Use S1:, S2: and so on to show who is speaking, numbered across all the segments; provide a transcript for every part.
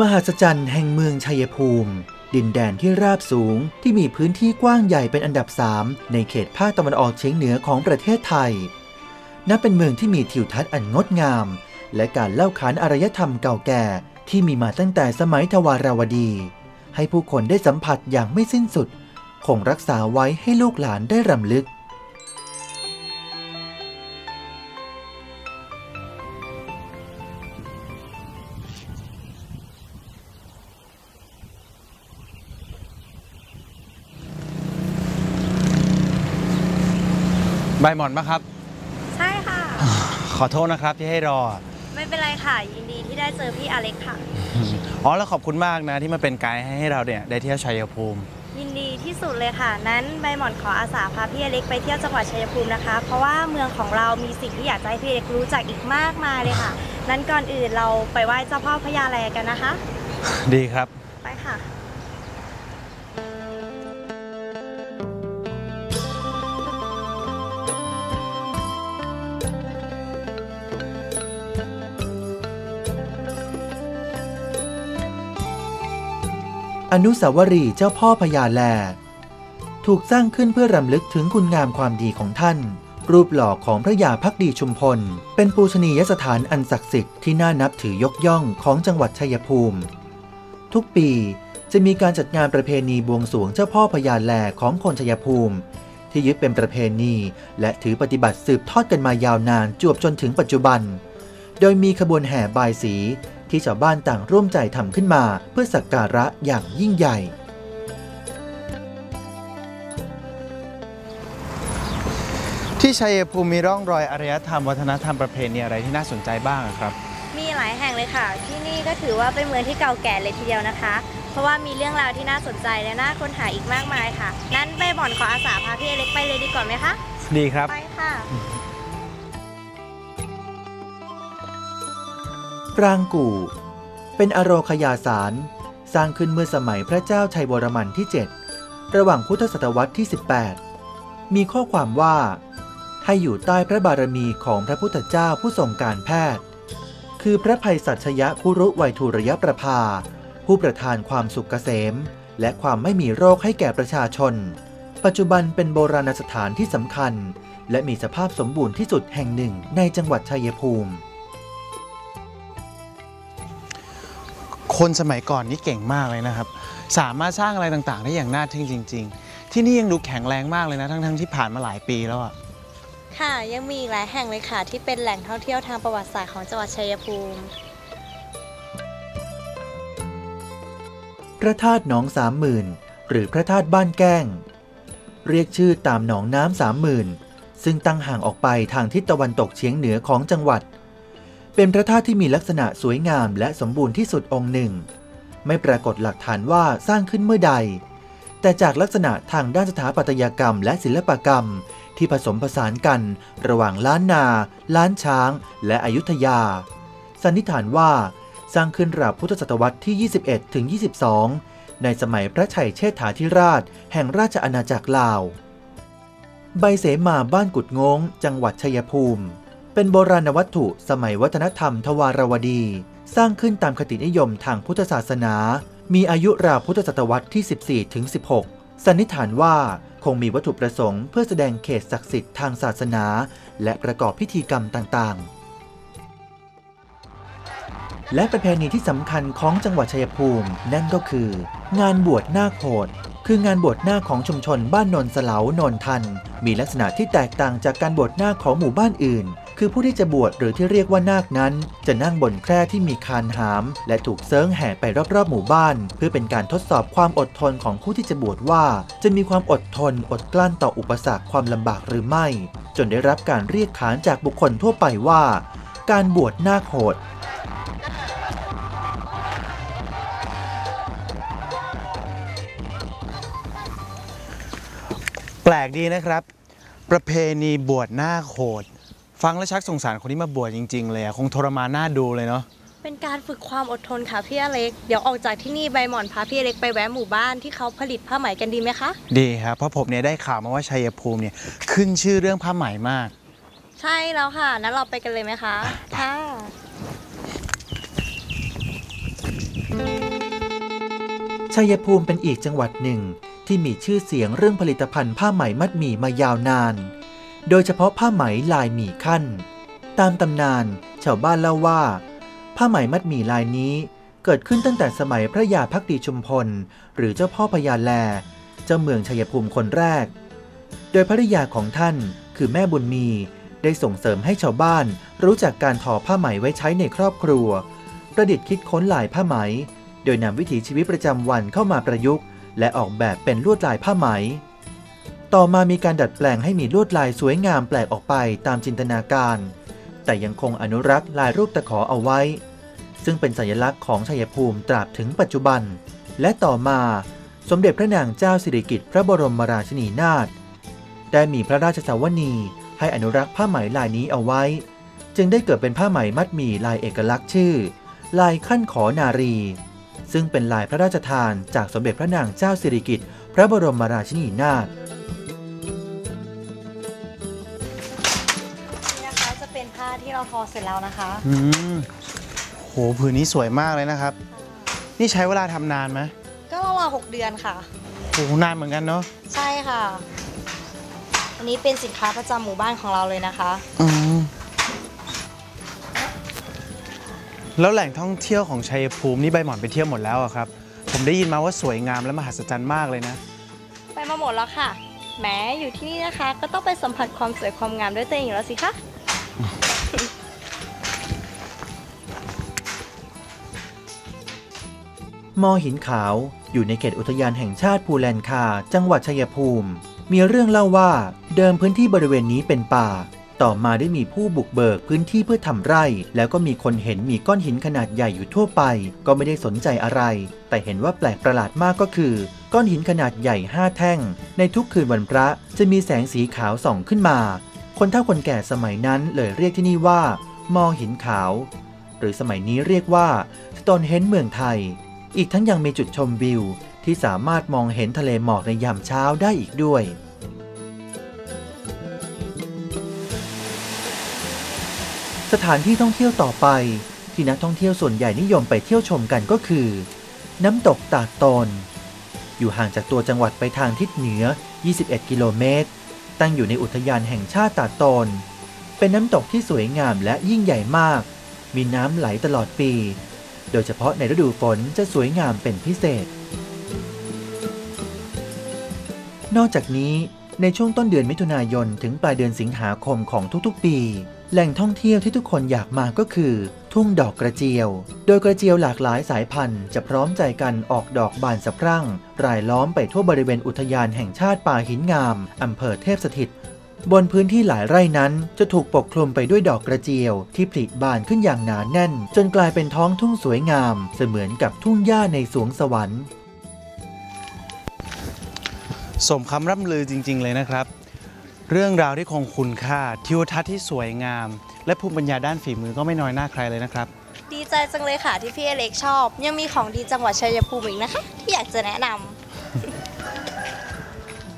S1: มหัศจรรย์แห่งเมืองชัยภูมิ ดินแดนที่ราบสูงที่มีพื้นที่กว้างใหญ่เป็นอันดับสามในเขตภาคตะวันออกเฉียงเหนือของประเทศไทย นับเป็นเมืองที่มีทิวทัศน์อันงดงาม และการเล่าขานอารยธรรมเก่าแก่ที่มีมาตั้งแต่สมัยทวาราวดี ให้ผู้คนได้สัมผัสอย่างไม่สิ้นสุด คงรักษาไว้ให้ลูกหลานได้รำลึก
S2: ใบหมอนปะครับ
S3: ใช่ค่ะ
S2: ขอโทษนะครับที่ให้รอ
S3: ไม่เป็นไรค่ะ ยินดีที่ได้เจอพี่อเล็กค่ะ
S2: อ๋อแล้วขอบคุณมากนะที่มาเป็นไกด์ให้เราเนี่ยได้เที่ยวชัยภูมิ
S3: ยินดีที่สุดเลยค่ะ นั้นใบหมอนขออาสาพาพี่อเล็กไปเที่ยวจังหวัดชัยภูมินะคะ เพราะว่าเมืองของเรามีสิ่งที่อยากจะให้พี่อเล็กรู้จักอีกมากมายเลยค่ะ นั้นก่อนอื่นเราไปไหว้เจ้าพ่อพญาแลกันนะคะ
S2: ดีครับ
S3: ไปค่ะ
S1: อนุสาวรีย์เจ้าพ่อพญาแล ถูกสร้างขึ้นเพื่อรำลึกถึงคุณงามความดีของท่าน รูปหล่อของพระยาพักดีชุมพล เป็นปูชนียสถานอันศักดิ์สิทธิ์ที่น่านับถือยกย่องของจังหวัดชัยภูมิ ทุกปีจะมีการจัดงานประเพณีบวงสรวงเจ้าพ่อพญาแลของคนชัยภูมิ ที่ยึดเป็นประเพณีและถือปฏิบัติสืบทอดกันมายาวนานจวบจนถึงปัจจุบัน โดยมีขบวนแห่บายสี ที่ชาวบ้านต่างร่วมใจทำขึ้นมา เพื่อสักการะอย่างยิ่งใหญ่
S2: ที่ชัยภูมิมีร่องรอยอารยธรรมวัฒนธรรมประเพณีอะไรที่น่าสนใจบ้างอะครับ
S3: มีหลายแห่งเลยค่ะ ที่นี่ก็ถือว่าเป็นเมืองที่เก่าแก่เลยทีเดียวนะคะ เพราะว่ามีเรื่องราวที่น่าสนใจและน่าค้นหาอีกมากมายค่ะ นั้นใบหมอนขออาสาพาพี่อเล็กไปเลยดีกว่าไหมคะ
S2: ดีครับ
S3: ไปค่ะ
S1: ปรางกู่ เป็นอโรคยาสาร สร้างขึ้นเมื่อสมัยพระเจ้าชัยวรมันที่ 7 ระหว่างพุทธศตวรรษที่ 18 มีข้อความว่า ให้อยู่ใต้พระบารมีของพระพุทธเจ้าผู้ทรงการแพทย์ คือพระภัยสัชยะคุรุไวยทูรยประภา ผู้ประทานความสุขเกษม และความไม่มีโรคให้แก่ประชาชน ปัจจุบันเป็นโบราณสถานที่สำคัญ และมีสภาพสมบูรณ์ที่สุดแห่งหนึ่งในจังหวัดชัยภูมิ
S2: คนสมัยก่อนนี่เก่งมากเลยนะครับ สามารถสร้างอะไรต่างๆ ได้อย่างน่าทึ่งจริง ๆ ที่นี่ยังดูแข็งแรงมากเลยนะ ทั้งๆที่ผ่านมาหลายปีแล้วอะ
S3: ค่ะ ยังมีอีกหลายแห่งเลยค่ะ ที่เป็นแหล่งท่องเที่ยวทางประวัติศาสตร์ของจังหวัดชัยภูมิ
S1: พระธาตุหนองสามหมื่นหรือพระธาตุบ้านแก้ง เรียกชื่อตามหนองน้ำสามหมื่นซึ่งตั้งห่างออกไปทางทิศตะวันตกเฉียงเหนือของจังหวัด เป็นพระธาตุที่มีลักษณะสวยงามและสมบูรณ์ที่สุดองค์หนึ่ง ไม่ปรากฏหลักฐานว่าสร้างขึ้นเมื่อใด แต่จากลักษณะทางด้านสถาปัตยกรรมและศิลปกรรม ที่ผสมผสานกัน ระหว่างล้านนา ล้านช้าง และอยุธยา สันนิษฐานว่า สร้างขึ้นราวพุทธศตวรรษที่ 21ถึง22 ในสมัยพระชัยเชษฐาธิราช แห่งราชอาณาจักรลาว ใบเสมาบ้านกุดงง จังหวัดชัยภูมิ เป็นโบราณวัตถุสมัยวัฒนธรรมทวารวดี สร้างขึ้นตามคตินิยมทางพุทธศาสนา มีอายุราวพุทธศตวรรษที่ 14ถึง16 สันนิษฐานว่าคงมีวัตถุประสงค์เพื่อแสดงเขตศักดิ์สิทธิ์ทางศาสนา และประกอบพิธีกรรมต่างๆ และประเพณีที่สำคัญของจังหวัดชัยภูมิ นั่นก็คือ งานบวชนาคโหดคืองานบวชหน้าของชุมชนบ้านนนสลาวนนทัน มีลักษณะที่แตกต่างจากการบวชหน้าของหมู่บ้านอื่น คือผู้ที่จะบวชหรือที่เรียกว่านาคนั้น จะนั่งบนแคร่ที่มีคานหาม และถูกเซิงแห่ไปรอบๆหมู่บ้าน เพื่อเป็นการทดสอบความอดทนของผู้ที่จะบวชว่า จะมีความอดทนอดกลั้นต่ออุปสรรคความลำบากหรือไม่ จนได้รับการเรียกขานจากบุคคลทั่วไปว่า การบวชนาคโหด
S2: แปลกดีนะครับ ประเพณีบวชหน้าคโหด ฟังแล้วชักสงสารคนที่มาบวชจริง ๆ เลยอะคงทรมานหน้าดูเลยเนาะ
S3: เป็นการฝึกความอดทนค่ะพี่อเล็ก เดี๋ยวออกจากที่นี่ใบหมอนพาพี่อเล็กไปแวะหมู่บ้านที่เขาผลิตผ้าไหมกันดีไหมคะ
S2: ดีครับเพราะผมเนี่ยได้ข่าวมาว่าชัยภูมิเนี่ยขึ้นชื่อเรื่องผ้าไหมมาก
S3: ใช่แล้วค่ะนั้นเราไปกันเลยไหมคะค่ะ
S1: ชัยภูมิเป็นอีกจังหวัดหนึ่งที่มีชื่อเสียงเรื่องผลิตภัณฑ์ผ้าไหมมัดหมี่มายาวนาน โดยเฉพาะผ้าไหมลายหมี่ขั้น ตามตำนานชาวบ้านเล่าว่า ผ้าไหมมัดหมี่ลายนี้เกิดขึ้นตั้งแต่สมัยพระยาพักดีชุมพล หรือเจ้าพ่อพญาแล เจ้าเมืองชัยภูมิคนแรก โดยภริยาของท่านคือแม่บุญมีได้ส่งเสริมให้ชาวบ้านรู้จักการทอผ้าไหมไว้ใช้ในครอบครัว ประดิษฐ์คิดค้นลายผ้าไหม โดยนำวิถีชีวิตประจำวันเข้ามาประยุกต์ และออกแบบเป็นลวดลายผ้าไหม ต่อมามีการดัดแปลงให้มีลวดลายสวยงามแปลกออกไปตามจินตนาการ แต่ยังคงอนุรักษ์ลายรูปตะขอเอาไว้ ซึ่งเป็นสัญลักษณ์ของชัยภูมิตราบถึงปัจจุบัน และต่อมาสมเด็จพระนางเจ้าสิริกิติ์พระบรมราชินีนาถได้มีพระราชสาวนีให้อนุรักษ์ผ้าไหมลายนี้เอาไว้ จึงได้เกิดเป็นผ้าไหมมัดหมี่ลายเอกลักษณ์ชื่อ ลายขั้นขอนารี ซึ่งเป็นลายพระราชทานจากสมเด็จพระนางเจ้าสิริกิติ์พระบรมราชินีนาถ
S3: เป็นผ้าที่เราทอเสร็จแล้วนะคะ
S2: อืมโหผืนนี้สวยมากเลยนะครับ นี่ใช้เวลาทำนานไหม
S3: ก็ราวๆหกเดือนค่ะ
S2: โหนานเหมือนกันเนาะ
S3: ใช่ค่ะ อันนี้เป็นสินค้าประจำหมู่บ้านของเราเลยนะคะ
S2: อืมแล้วแหล่งท่องเที่ยวของชัยภูมินี่ใบหมอนไปเที่ยวหมดแล้วอะครับ ผมได้ยินมาว่าสวยงามและมหัศจรรย์มากเลยนะ
S3: ไปมาหมดแล้วค่ะแหมอยู่ที่นี่นะคะ ก็ต้องไปสัมผัสความสวยความงามด้วยตัวเองอยู่แล้วสิคะ
S1: มอหินขาวอยู่ในเขตอุทยานแห่งชาติภูแลนคา จังหวัดชัยภูมิ มีเรื่องเล่าว่าเดิมพื้นที่บริเวณนี้เป็นป่า ต่อมาได้มีผู้บุกเบิกพื้นที่เพื่อทำไร่ แล้วก็มีคนเห็นมีก้อนหินขนาดใหญ่อยู่ทั่วไป ก็ไม่ได้สนใจอะไร แต่เห็นว่าแปลกประหลาดมากก็คือ ก้อนหินขนาดใหญ่ห้าแท่ง ในทุกคืนวันพระจะมีแสงสีขาวส่องขึ้นมา คนเฒ่าคนแก่สมัยนั้นเลยเรียกที่นี่ว่า มอหินขาว หรือสมัยนี้เรียกว่าสโตนเฮนเมืองไทย อีกทั้งยังมีจุดชมวิว ที่สามารถมองเห็นทะเลหมอกในยามเช้าได้อีกด้วยสถานที่ท่องเที่ยวต่อไป ที่นักท่องเที่ยวส่วนใหญ่นิยมไปเที่ยวชมกันก็คือ น้ำตกตาดตน อยู่ห่างจากตัวจังหวัดไปทางทิศเหนือ 21 กิโลเมตร ตั้งอยู่ในอุทยานแห่งชาติตาตน เป็นน้ำตกที่สวยงามและยิ่งใหญ่มาก มีน้ำไหลตลอดปี โดยเฉพาะในฤดูฝนจะสวยงามเป็นพิเศษ นอกจากนี้ในช่วงต้นเดือนมิถุนายนถึงปลายเดือนสิงหาคมของทุกๆปี แหล่งท่องเที่ยวที่ทุกคนอยากมาก็คือ ทุ่งดอกกระเจียว โดยกระเจียวหลากหลายสายพันธุ์จะพร้อมใจกันออกดอกบานสะพรั่ง รายล้อมไปทั่วบริเวณอุทยานแห่งชาติป่าหินงาม อำเภอเทพสถิต บนพื้นที่หลายไร่นั้นจะถูกปกคลุมไปด้วยดอกกระเจียว ที่ผลิบานขึ้นอย่างหนาแน่น จนกลายเป็นท้องทุ่งสวยงาม เสมือนกับทุ่งหญ้าในสวงสวรรค์
S2: สมคำร่ำลือจริง ๆ เลยนะครับ เรื่องราวที่คงคุณค่า ทิวทัศน์ที่สวยงาม และภูมิปัญญาด้านฝีมือก็ไม่น้อยหน้าใครเลยนะครับ
S3: ดีใจจังเลยค่ะที่พี่อเล็กชอบ ยังมีของดีจังหวัดชัยภูมิอีกนะคะ ที่อยากจะแนะน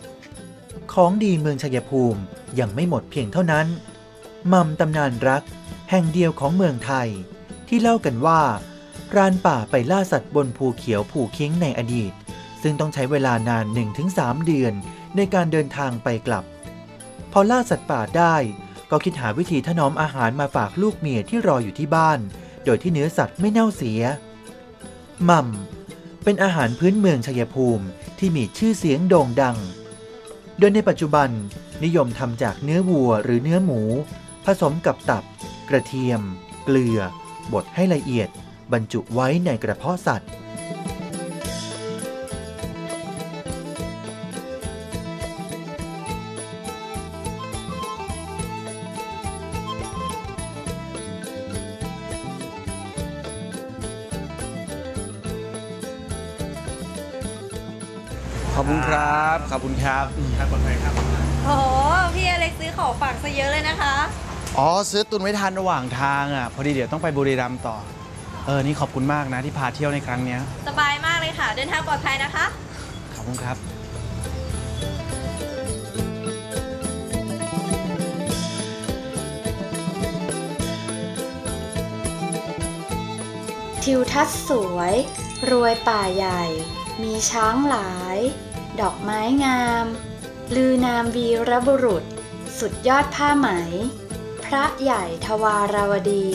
S3: ำ
S1: ของดีเมืองชัยภูมิยังไม่หมดเพียงเท่านั้นมัมตำนานรัก แห่งเดียวของเมืองไทย ที่เล่ากันว่ารานป่าไปล่าสัตว์บนภูเขียวภูเคียงในอดีต ซึ่งต้องใช้เวลานาน 1-3 เดือนในการเดินทางไปกลับ พอล่าสัตว์ป่าได้ ก็คิดหาวิธีถนอมอาหารมาฝากลูกเมียที่รออยู่ที่บ้าน โดยที่เนื้อสัตว์ไม่เน่าเสียมัมเป็นอาหารพื้นเมืองชัยภูมิที่มีชื่อเสียงโด่งดัง โดยในปัจจุบันนิยมทำจากเนื้อวัวหรือเนื้อหมู ผสมกับตับ กระเทียม เกลือบดให้ละเอียด บรรจุไว้ในกระเพาะสัตว์
S2: ขอบคุณครับ ขอบคุณครับครับปลอดภัยครับ
S3: โอ้โห พี่อเล็กซื้อของฝากซะเยอะเลยนะคะ
S2: อ๋อ ซื้อตุนไว้ทันระหว่างทางอะ พอดีเดี๋ยวต้องไปบุรีรัมย์ต่อ เออ นี่ขอบคุณมากนะที่พาเที่ยวในครั้งเนี้ย
S3: สบายมากเลยค่ะ เดินทางปลอดภัยนะคะ
S2: ขอบคุณครับ
S4: ทิวทัศน์สวย รวยป่าใหญ่ มีช้างหลาย ดอกไม้งาม ลือนามวีรบุรุษ สุดยอดผ้าไหม พระใหญ่ทวารวดี